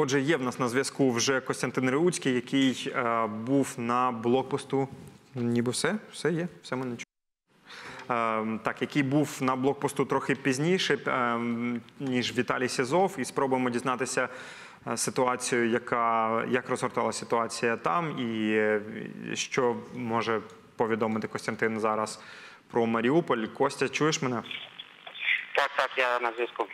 Отже, є в нас на зв'язку вже Костянтин Реуцький, який е, був на блокпосту. Ніби все, все є, все мене чує. Е, так, який був на блокпосту трохи пізніше, е, ніж Віталій Сізов, і спробуємо дізнатися е, ситуацію, яка як розгортала ситуація там, і е, що може повідомити Костянтин зараз про Маріуполь. Костя, чуєш мене? Так, так, я на зв'язку.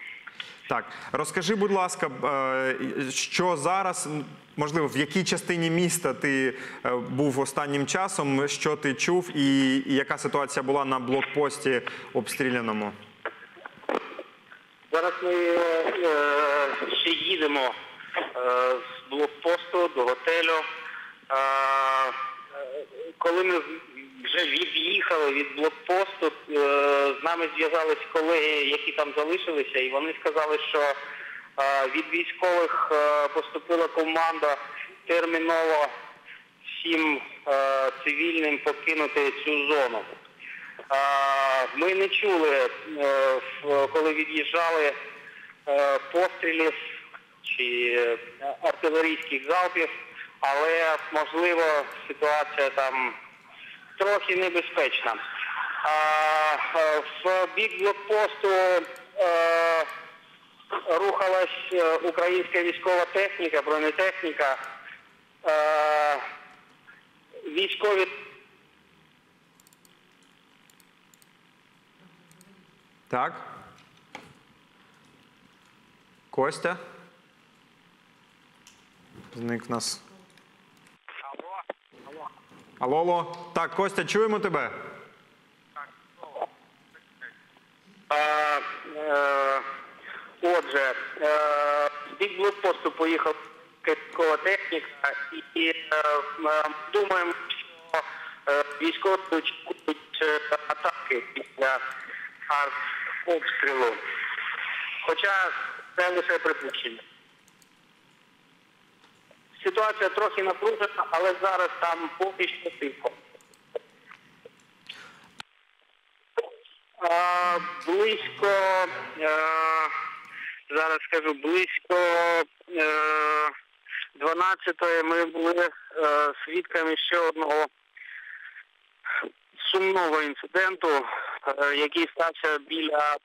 Так, розкажи, будь ласка, е, що зараз, можливо, в якій частині міста ти е, був останнім часом, що ти чув, і, яка ситуація була на блокпості обстріляному? Зараз ми е, ще їдемо з блокпосту до готелю. Коли ми вже від'їхали від блокпосту, е, з нами зв'язались колеги, які там залишилися, і вони сказали, що е, від військових е, поступила команда терміново всім цивільним покинути цю зону. Ми не чули, коли від'їжджали пострілів чи артилерійських залпів, але можливо ситуація там трохи небезпечна. Е, В бік блокпосту е, рухалась е, українська військова техніка, бронетехніка. Військові Так? Костя? Зник нас. Алло, алло. Так, Костя, чуємо тебе? Е, е, Отже, е, в бік блокпосту поїхала військова техніка і е, думаємо, що військові очікують атаки після артобстрілу. Хоча це лише припущення. Ситуація трохи напружена, але зараз там поки що тихо. А, близько, е, зараз скажу, близько е, 12-ї ми були е, свідками ще одного сумного інциденту, який стався біля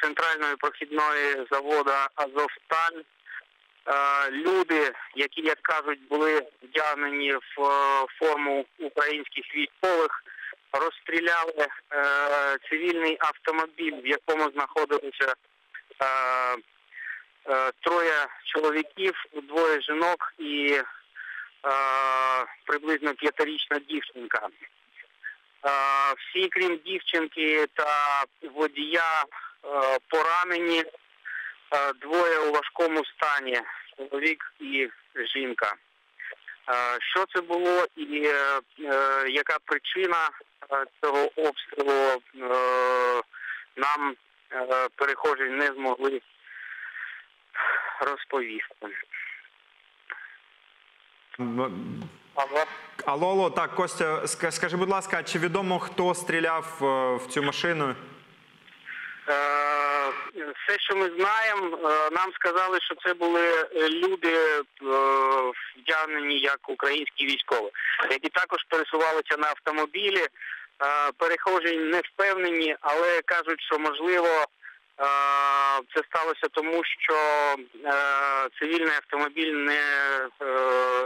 центральної прохідної заводу Азовсталь. Е, Люди, які, як кажуть, були вдягнені в е, форму українських військових, розстріляли е, цивільний автомобіль, в якому знаходилося е, троє чоловіків, двоє жінок і приблизно п'ятирічна дівчинка. Всі, крім дівчинки та водія, поранені, двоє у важкому стані, чоловік і жінка. Е, Що це було і е, е, яка причина е, цього обстрілу е, нам е, перехожі не змогли розповісти. М, Алло. Алло, алло, так, Костя, скажи, будь ласка, чи відомо, хто стріляв е, в цю машину? Е, Все, що ми знаємо, е, нам сказали, що це були е, люди е, вдягнені як українські військові, які також пересувалися на автомобілі. Перехожі не впевнені, але кажуть, що можливо це сталося тому, що цивільний автомобіль не,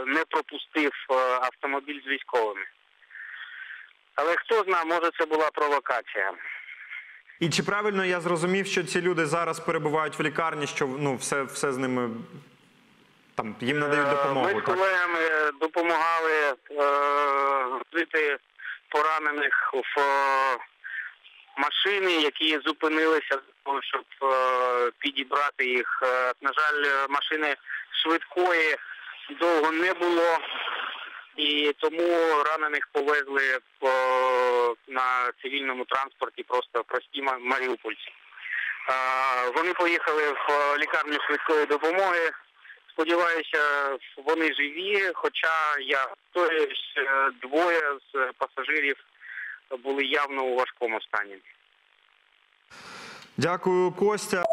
не пропустив автомобіль з військовими. Але хто знає, може це була провокація. І чи правильно я зрозумів, що ці люди зараз перебувають в лікарні, що ну, все, все з ними там їм надають Е, допомогу? Ми з колегами допомагали е, поранених в е, машини, які зупинилися щоб е, підібрати їх. На жаль, машини швидкої довго не було, і тому ранених повезли по, на цивільному транспорті просто прості ма- маріупольці. Е, Вони поїхали в е, лікарню швидкої допомоги. Сподіваюся, вони живі, хоча я то двоє з пасажирів були явно у важкому стані. Дякую, Костя.